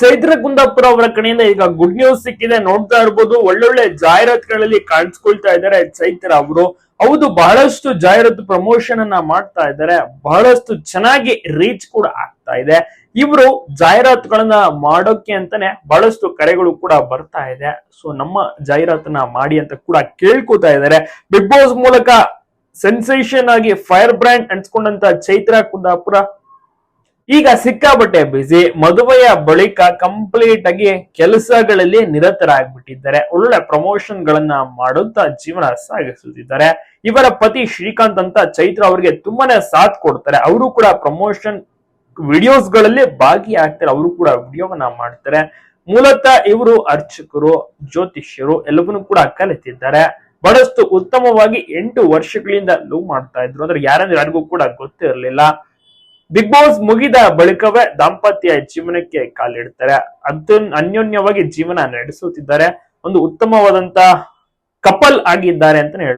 ಚೈತ್ರ ಕುಂದಾಪುರ ಅವರ ಕಡೆಯಿಂದ ಈಗ ಗುಡ್ ನ್ಯೂಸ್ ಸಿಕ್ಕಿದೆ. ನೋಡ್ತಾ ಇರ್ಬೋದು, ಒಳ್ಳೊಳ್ಳೆ ಜಾಹೀರಾತುಗಳಲ್ಲಿ ಕಾಣಿಸ್ಕೊಳ್ತಾ ಇದ್ದಾರೆ ಚೈತ್ರ ಅವರು. ಹೌದು, ಬಹಳಷ್ಟು ಜಾಹೀರಾತು ಪ್ರಮೋಷನ್ ಅನ್ನ ಮಾಡ್ತಾ ಇದ್ದಾರೆ. ಬಹಳಷ್ಟು ಚೆನ್ನಾಗಿ ರೀಚ್ ಕೂಡ ಆಗ್ತಾ ಇದೆ. ಇವರು ಜಾಹೀರಾತುಗಳನ್ನ ಮಾಡೋಕೆ ಅಂತಾನೆ ಬಹಳಷ್ಟು ಕರೆಗಳು ಕೂಡ ಬರ್ತಾ ಇದೆ. ಸೊ ನಮ್ಮ ಜಾಹೀರಾತನ್ನ ಮಾಡಿ ಅಂತ ಕೂಡ ಕೇಳ್ಕೊತಾ ಇದ್ದಾರೆ. ಬಿಗ್ ಬಾಸ್ ಮೂಲಕ ಸೆನ್ಸೇಷನ್ ಆಗಿ ಫೈರ್ ಬ್ರ್ಯಾಂಡ್ ಅನ್ಸ್ಕೊಂಡಂತ ಚೈತ್ರ ಕುಂದಾಪುರ ಈಗ ಸಿಕ್ಕಾಬಟ್ಟೆ ಬಿಸಿ ಮದುವೆಯ ಬಳಿಕ ಕಂಪ್ಲೀಟ್ ಆಗಿ ಕೆಲಸಗಳಲ್ಲಿ ನಿರತರಾಗ್ಬಿಟ್ಟಿದ್ದಾರೆ. ಒಳ್ಳೆ ಪ್ರಮೋಷನ್ ಗಳನ್ನ ಮಾಡುತ್ತಾ ಜೀವನ ಸಾಗಿಸುತ್ತಿದ್ದಾರೆ. ಇವರ ಪತಿ ಶ್ರೀಕಾಂತ್ ಅಂತ ಚೈತ್ರ ಅವರಿಗೆ ತುಂಬಾನೇ ಸಾಥ್ ಕೊಡ್ತಾರೆ. ಅವರು ಕೂಡ ಪ್ರಮೋಷನ್ ವಿಡಿಯೋಸ್ಗಳಲ್ಲಿ ಭಾಗಿಯಾಗ್ತಾರೆ. ಅವರು ಕೂಡ ವಿಡಿಯೋವನ್ನ ಮಾಡ್ತಾರೆ. ಮೂಲತಃ ಇವರು ಅರ್ಚಕರು, ಜ್ಯೋತಿಷ್ಯರು ಎಲ್ಲವನ್ನೂ ಕೂಡ ಕಲಿತಿದ್ದಾರೆ. ಬಹಳಷ್ಟು ಉತ್ತಮವಾಗಿ ಎಂಟು ವರ್ಷಗಳಿಂದ ಲವ್ ಮಾಡ್ತಾ ಇದ್ರು. ಅಂದ್ರೆ ಯಾರಂದ್ರೆ ಯಾರಿಗೂ ಕೂಡ ಗೊತ್ತಿರಲಿಲ್ಲ. ಬಿಗ್ ಬಾಸ್ ಮುಗಿದ ಬಳಿಕವೇ ದಾಂಪತ್ಯ ಜೀವನಕ್ಕೆ ಕಾಲಿಡ್ತಾರೆ. ಅತ್ಯನ್ ಅನ್ಯೋನ್ಯವಾಗಿ ಜೀವನ ನಡೆಸುತ್ತಿದ್ದಾರೆ. ಒಂದು ಉತ್ತಮವಾದಂತ ಕಪಲ್ ಆಗಿದ್ದಾರೆ ಅಂತಾನೆ